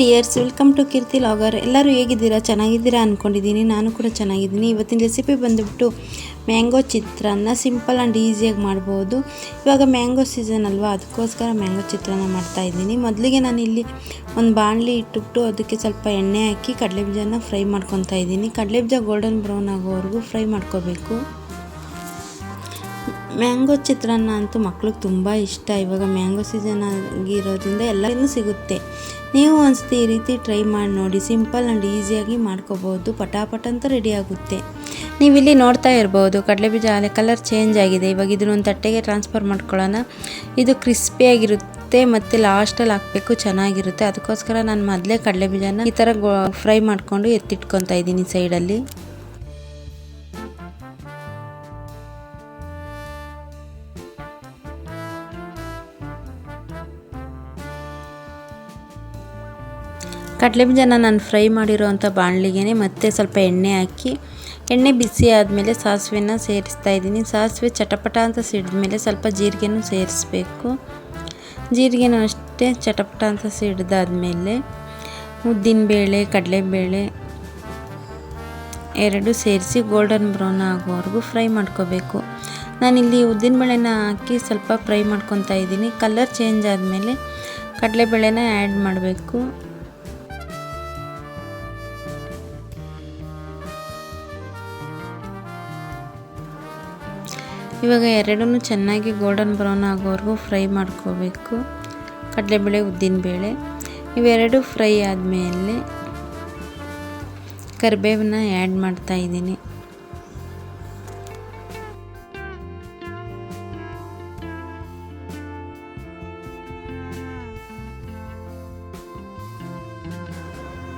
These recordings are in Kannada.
Dears, welcome to Keerthi logger. ಎಲ್ಲರೂ ಹೇಗಿದ್ದೀರಾ? ಚೆನ್ನಾಗಿದ್ದೀರಾ ಅಂದ್ಕೊಂಡಿದ್ದೀನಿ ನಾನು ಕೂಡ ಚೆನ್ನಾಗಿದ್ದೀನಿ. ಇವತ್ತಿನ ರೆಸಿಪಿ ಬಂದುಬಿಟ್ಟು ಮ್ಯಾಂಗೋ ಚಿತ್ರಾನ್ನ ಸಿಂಪಲ್ ಆ್ಯಂಡ್ ಈಸಿಯಾಗಿ ಮಾಡ್ಬೋದು. ಇವಾಗ ಮ್ಯಾಂಗೋ ಸೀಸನ್ ಅಲ್ವಾ? ಅದಕ್ಕೋಸ್ಕರ ಮ್ಯಾಂಗೋ ಚಿತ್ರಾನ್ನ ಮಾಡ್ತಾ ಇದ್ದೀನಿ. ಮೊದಲಿಗೆ ನಾನು ಇಲ್ಲಿ ಒಂದು ಬಾಣಲಿ ಇಟ್ಟುಬಿಟ್ಟು ಅದಕ್ಕೆ ಸ್ವಲ್ಪ ಎಣ್ಣೆ ಹಾಕಿ ಕಡಲೆ ಬೀಜನ ಫ್ರೈ ಮಾಡ್ಕೊತಾ ಇದ್ದೀನಿ. ಕಡಲೆಬೀಜ ಗೋಲ್ಡನ್ ಬ್ರೌನ್ ಆಗೋವರೆಗೂ ಫ್ರೈ ಮಾಡ್ಕೋಬೇಕು. ಮ್ಯಾಂಗೋ ಚಿತ್ರಾನ್ನ ಅಂತೂ ಮಕ್ಳಿಗೆ ತುಂಬ ಇಷ್ಟ. ಇವಾಗ ಮ್ಯಾಂಗೋ ಸೀಸನ್ ಆಗಿರೋದ್ರಿಂದ ಎಲ್ಲನೂ ಸಿಗುತ್ತೆ. ನೀವು ಒಂದ್ಸತಿ ಈ ರೀತಿ ಟ್ರೈ ಮಾಡಿ ನೋಡಿ ಸಿಂಪಲ್ ಆ್ಯಂಡ್ ಈಸಿಯಾಗಿ ಮಾಡ್ಕೋಬೋದು ಪಟಾಪಟ ಅಂತ ರೆಡಿ ಆಗುತ್ತೆ. ನೀವಿಲ್ಲಿ ನೋಡ್ತಾ ಇರ್ಬೋದು ಕಡಲೆಬೀಜ ಅಲ್ಲಿ ಕಲರ್ ಚೇಂಜ್ ಆಗಿದೆ. ಇವಾಗ ಇದನ್ನು ಒಂದು ತಟ್ಟೆಗೆ ಟ್ರಾನ್ಸ್ಫರ್ ಮಾಡ್ಕೊಳ್ಳೋಣ. ಇದು ಕ್ರಿಸ್ಪಿಯಾಗಿರುತ್ತೆ ಮತ್ತು ಲಾಸ್ಟಲ್ಲಿ ಹಾಕಬೇಕು, ಚೆನ್ನಾಗಿರುತ್ತೆ. ಅದಕ್ಕೋಸ್ಕರ ನಾನು ಮೊದಲೇ ಕಡಲೆಬೀಜನ ಈ ಥರ ಫ್ರೈ ಮಾಡಿಕೊಂಡು ಎತ್ತಿಟ್ಕೊತಾ ಇದ್ದೀನಿ ಸೈಡಲ್ಲಿ ಕಡಲೆಬೀಜನ ನಾನು ಫ್ರೈ ಮಾಡಿರೋವಂಥ ಬಾಣಲಿಗೆ ಮತ್ತೆ ಸ್ವಲ್ಪ ಎಣ್ಣೆ ಹಾಕಿ, ಎಣ್ಣೆ ಬಿಸಿ ಆದಮೇಲೆ ಸಾಸಿವೆನ ಸೇರಿಸ್ತಾ ಇದ್ದೀನಿ. ಸಾಸಿವೆ ಚಟಪಟ ಅಂತ ಸಿಡಿದ ಮೇಲೆ ಸ್ವಲ್ಪ ಜೀರಿಗೆನೂ ಸೇರಿಸ್ಬೇಕು. ಜೀರಿಗೆನೂ ಅಷ್ಟೇ ಚಟಪಟ ಅಂತ ಸಿಡ್ದಾದ್ಮೇಲೆ ಉದ್ದಿನಬೇಳೆ ಕಡಲೆಬೇಳೆ ಎರಡು ಸೇರಿಸಿ ಗೋಲ್ಡನ್ ಬ್ರೌನ್ ಆಗೋವರೆಗೂ ಫ್ರೈ ಮಾಡ್ಕೋಬೇಕು. ನಾನಿಲ್ಲಿ ಉದ್ದಿನಬೇಳೆನ ಹಾಕಿ ಸ್ವಲ್ಪ ಫ್ರೈ ಮಾಡ್ಕೊತಾ ಇದ್ದೀನಿ. ಕಲರ್ ಚೇಂಜ್ ಆದಮೇಲೆ ಕಡಲೆಬೇಳೆನ ಆ್ಯಡ್ ಮಾಡಬೇಕು. ಇವಾಗ ಎರಡೂ ಚೆನ್ನಾಗಿ ಗೋಲ್ಡನ್ ಬ್ರೌನ್ ಆಗೋವರೆಗೂ ಫ್ರೈ ಮಾಡ್ಕೋಬೇಕು. ಕಡಲೆಬೇಳೆ, ಉದ್ದಿನಬೇಳೆ. ಇವೆರಡು ಫ್ರೈ ಆದಮೇಲೆ ಕರಿಬೇವನ್ನ ಆ್ಯಡ್ ಮಾಡ್ತಾ ಇದ್ದೀನಿ.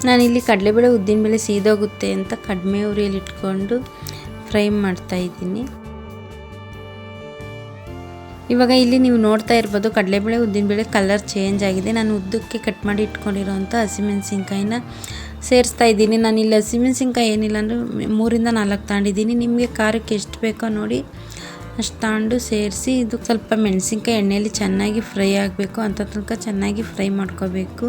ನಾನಿಲ್ಲಿ ಕಡಲೆಬೇಳೆ, ಉದ್ದಿನಬೇಳೆ ಸೀದೋಗುತ್ತೆ ಅಂತ ಕಡಿಮೆ ಉರಿಯಲ್ಲಿ ಇಟ್ಕೊಂಡು ಫ್ರೈ ಮಾಡ್ತಾ ಇದ್ದೀನಿ. ಇವಾಗ ಇಲ್ಲಿ ನೀವು ನೋಡ್ತಾ ಇರ್ಬೋದು ಕಡಲೆಬೇಳೆ ಉದ್ದಿನಬೇಳೆ ಕಲರ್ ಚೇಂಜ್ ಆಗಿದೆ. ನಾನು ಉದ್ದಕ್ಕೆ ಕಟ್ ಮಾಡಿ ಇಟ್ಕೊಂಡಿರೋಂಥ ಹಸಿಮೆಣಸಿನ್ಕಾಯಿನ ಸೇರಿಸ್ತಾ ಇದ್ದೀನಿ. ನಾನು ಇಲ್ಲಿ ಹಸಿಮೆಣಸಿನ್ಕಾಯಿ ಏನಿಲ್ಲ ಅಂದರೆ ಮೂರಿಂದ ನಾಲ್ಕು ತಗೊಂಡಿದ್ದೀನಿ ನಿಮಗೆ ಖಾರಕ್ಕೆ ಎಷ್ಟು ಬೇಕೋ ನೋಡಿ ಅಷ್ಟು ತಗೊಂಡು ಸೇರಿಸಿ ಇದು ಸ್ವಲ್ಪ ಮೆಣಸಿನ್ಕಾಯಿ ಎಣ್ಣೆಯಲ್ಲಿ ಚೆನ್ನಾಗಿ ಫ್ರೈ ಆಗಬೇಕು. ಅಂತ ತನಕ ಚೆನ್ನಾಗಿ ಫ್ರೈ ಮಾಡ್ಕೋಬೇಕು.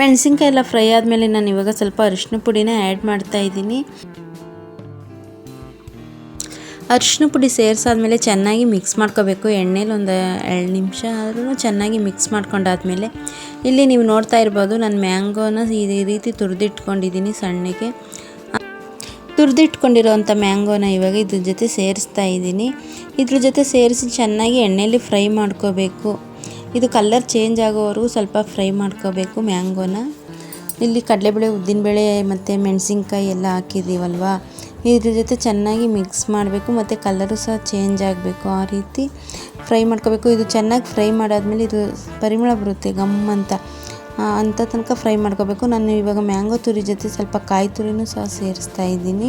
ಮೆಣಸಿನ್ಕಾಯಿ ಎಲ್ಲ ಫ್ರೈ ಆದಮೇಲೆ ನಾನು ಇವಾಗ ಸ್ವಲ್ಪ ಅರಿಶಿನ ಪುಡಿನ ಆ್ಯಡ್ ಮಾಡ್ತಾ ಇದ್ದೀನಿ. ಅರಿಶಿನ ಪುಡಿ ಸೇರಿಸಾದ್ಮೇಲೆ ಚೆನ್ನಾಗಿ ಮಿಕ್ಸ್ ಮಾಡ್ಕೋಬೇಕು. ಎಣ್ಣೆಲಿ ಒಂದು ಎರಡು ನಿಮಿಷ ಆದ್ರೂ ಚೆನ್ನಾಗಿ ಮಿಕ್ಸ್ ಮಾಡ್ಕೊಂಡಾದ್ಮೇಲೆ ಇಲ್ಲಿ ನೀವು ನೋಡ್ತಾ ಇರ್ಬೋದು ನಾನು ಮ್ಯಾಂಗೋನ ಈ ರೀತಿ ತುರಿದಿಟ್ಕೊಂಡಿದ್ದೀನಿ ಸಣ್ಣಗೆ. ತುರಿದಿಟ್ಕೊಂಡಿರೋವಂಥ ಮ್ಯಾಂಗೋನ ಇವಾಗ ಇದ್ರ ಜೊತೆ ಸೇರಿಸ್ತಾ ಇದ್ದೀನಿ. ಇದ್ರ ಜೊತೆ ಸೇರಿಸಿ ಚೆನ್ನಾಗಿ ಎಣ್ಣೆಯಲ್ಲಿ ಫ್ರೈ ಮಾಡ್ಕೋಬೇಕು. ಇದು ಕಲರ್ ಚೇಂಜ್ ಆಗೋವರೆಗೂ ಸ್ವಲ್ಪ ಫ್ರೈ ಮಾಡ್ಕೋಬೇಕು ಮ್ಯಾಂಗೋನ ಇಲ್ಲಿ ಕಡಲೆಬೇಳೆ, ಉದ್ದಿನಬೇಳೆ ಮತ್ತು ಮೆಣಸಿನ್ಕಾಯಿ ಎಲ್ಲ ಹಾಕಿದ್ದೀವಲ್ವ? ಇದ್ರ ಜೊತೆ ಚೆನ್ನಾಗಿ ಮಿಕ್ಸ್ ಮಾಡಬೇಕು ಮತ್ತು ಕಲ್ಲರು ಸಹ ಚೇಂಜ್ ಆಗಬೇಕು. ಆ ರೀತಿ ಫ್ರೈ ಮಾಡ್ಕೋಬೇಕು. ಇದು ಚೆನ್ನಾಗಿ ಫ್ರೈ ಮಾಡಾದಮೇಲೆ ಇದು ಪರಿಮಳ ಬರುತ್ತೆ ಗಮ್ ಅಂತ. ಅಂತ ತನಕ ಫ್ರೈ ಮಾಡ್ಕೋಬೇಕು. ನಾನು ಇವಾಗ ಮ್ಯಾಂಗೋ ತುರಿ ಜೊತೆ ಸ್ವಲ್ಪ ಕಾಯಿ ತುರಿನೂ ಸಹ ಸೇರಿಸ್ತಾ ಇದ್ದೀನಿ.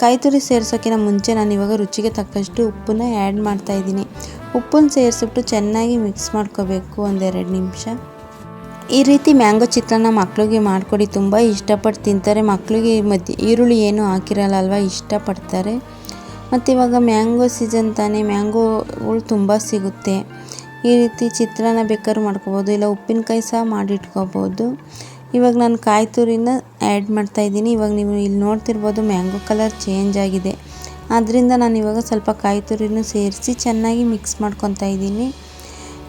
ಕಾಯಿ ತುರಿ ಸೇರ್ಸೋಕ್ಕಿಂತ ಮುಂಚೆ ನಾನು ಇವಾಗ ರುಚಿಗೆ ತಕ್ಕಷ್ಟು ಉಪ್ಪನ್ನ ಆ್ಯಡ್ ಮಾಡ್ತಾ ಇದ್ದೀನಿ. ಉಪ್ಪನ್ನು ಸೇರಿಸ್ಬಿಟ್ಟು ಚೆನ್ನಾಗಿ ಮಿಕ್ಸ್ ಮಾಡ್ಕೋಬೇಕು ಒಂದೆರಡು ನಿಮಿಷ. ಈ ರೀತಿ ಮ್ಯಾಂಗೋ ಚಿತ್ರಾನ್ನ ಮಕ್ಕಳಿಗೆ ಮಾಡಿಕೊಡಿ. ತುಂಬ ಇಷ್ಟಪಟ್ಟು ತಿಂತಾರೆ. ಮಕ್ಕಳಿಗೆ ಮಧ್ಯೆ ಈರುಳ್ಳಿ ಏನು ಹಾಕಿರಲ್ಲ ಅಲ್ವಾ? ಇಷ್ಟಪಡ್ತಾರೆ. ಮತ್ತು ಇವಾಗ ಮ್ಯಾಂಗೋ ಸೀಸನ್ ತಾನೇ ಮ್ಯಾಂಗೋಗಳು ತುಂಬ ಸಿಗುತ್ತೆ. ಈ ರೀತಿ ಚಿತ್ರಾನ್ನ ಬೇಕಾದ್ರೂ ಮಾಡ್ಕೋಬೋದು. ಇಲ್ಲ ಉಪ್ಪಿನಕಾಯಿ ಸಹ ಮಾಡಿಟ್ಕೋಬೋದು. ಇವಾಗ ನಾನು ಕಾಯಿ ತುರಿನ ಆ್ಯಡ್ ಮಾಡ್ತಾಯಿದ್ದೀನಿ ಇವಾಗ ನೀವು ಇಲ್ಲಿ ನೋಡ್ತಿರ್ಬೋದು ಮ್ಯಾಂಗೋ ಕಲರ್ ಚೇಂಜ್ ಆಗಿದೆ. ಆದ್ದರಿಂದ ನಾನು ಇವಾಗ ಸ್ವಲ್ಪ ಕಾಯಿ ತುರಿನೂ ಸೇರಿಸಿ ಚೆನ್ನಾಗಿ ಮಿಕ್ಸ್ ಮಾಡ್ಕೊತಾ ಇದ್ದೀನಿ.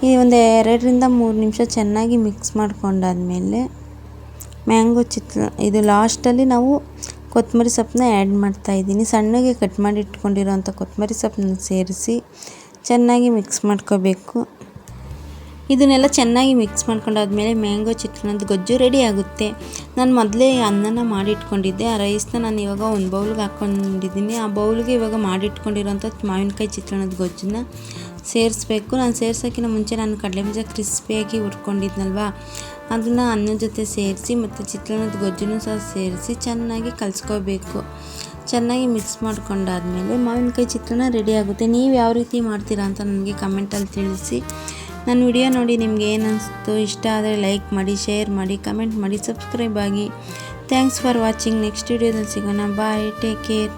ಈ ಒಂದು ಎರಡರಿಂದ ಮೂರು ನಿಮಿಷ ಚೆನ್ನಾಗಿ ಮಿಕ್ಸ್ ಮಾಡ್ಕೊಂಡಾದ್ಮೇಲೆ ಮ್ಯಾಂಗೋ ಚಿತ್ರ, ಇದು ಲಾಸ್ಟಲ್ಲಿ ನಾವು ಕೊತ್ತಂಬರಿ ಸೊಪ್ಪನ್ನ ಆ್ಯಡ್ ಮಾಡ್ತಾಯಿದ್ದೀನಿ ಸಣ್ಣಗೆ ಕಟ್ ಮಾಡಿ ಇಟ್ಕೊಂಡಿರೋಂಥ ಕೊತ್ತಂಬರಿ ಸೊಪ್ಪನ್ನ ಸೇರಿಸಿ ಚೆನ್ನಾಗಿ ಮಿಕ್ಸ್ ಮಾಡ್ಕೋಬೇಕು. ಇದನ್ನೆಲ್ಲ ಚೆನ್ನಾಗಿ ಮಿಕ್ಸ್ ಮಾಡ್ಕೊಂಡಾದ್ಮೇಲೆ ಮ್ಯಾಂಗೋ ಚಿತ್ರಾನ್ನದ ಗೊಜ್ಜು ರೆಡಿ ಆಗುತ್ತೆ. ನಾನು ಮೊದಲೇ ಅನ್ನನ ಮಾಡಿಟ್ಕೊಂಡಿದ್ದೆ. ಆ ರೈಸ್ನ ನಾನು ಇವಾಗ ಒಂದು ಬೌಲ್ಗೆ ಹಾಕ್ಕೊಂಡಿದ್ದೀನಿ. ಆ ಬೌಲ್ಗೆ ಇವಾಗ ಮಾಡಿಟ್ಕೊಂಡಿರೋಂಥ ಮಾವಿನಕಾಯಿ, ಚಿತ್ರಾನ್ನದ ಗೊಜ್ಜನ್ನ ಸೇರಿಸ್ಬೇಕು. ನಾನು ಸೇರ್ಸೋಕ್ಕಿಂತ ಮುಂಚೆ ನಾನು ಕಡಲೆಬೀಜ ಕ್ರಿಸ್ಪಿಯಾಗಿ ಉಟ್ಕೊಂಡಿದ್ನಲ್ವಾ ಅದನ್ನು ಅನ್ನದ ಜೊತೆ ಸೇರಿಸಿ ಮತ್ತು ಚಿತ್ರಾನ್ನದ ಗೊಜ್ಜನ್ನು ಸಹ ಸೇರಿಸಿ ಚೆನ್ನಾಗಿ ಕಲಿಸ್ಕೋಬೇಕು. ಚೆನ್ನಾಗಿ ಮಿಕ್ಸ್ ಮಾಡ್ಕೊಂಡಾದ್ಮೇಲೆ ಮಾವಿನಕಾಯಿ, ಚಿತ್ರಾನ್ನ ರೆಡಿ ಆಗುತ್ತೆ. ನೀವು ಯಾವ ರೀತಿ ಮಾಡ್ತೀರಾ ಅಂತ ನನಗೆ ಕಮೆಂಟಲ್ಲಿ ತಿಳಿಸಿ. ನನ್ನ ವಿಡಿಯೋ ನೋಡಿ ನಿಮ್ಗೆ ಏನು ಇಷ್ಟ ಆದರೆ ಲೈಕ್ ಮಾಡಿ ಶೇರ್ ಮಾಡಿ ಕಮೆಂಟ್ ಮಾಡಿ ಸಬ್ಸ್ಕ್ರೈಬ್ ಆಗಿ. ಥ್ಯಾಂಕ್ಸ್ ಫಾರ್ ವಾಚಿಂಗ್ ನೆಕ್ಸ್ಟ್ ವಿಡಿಯೋದಲ್ಲಿ ಸಿಗೋಣ. Bye take care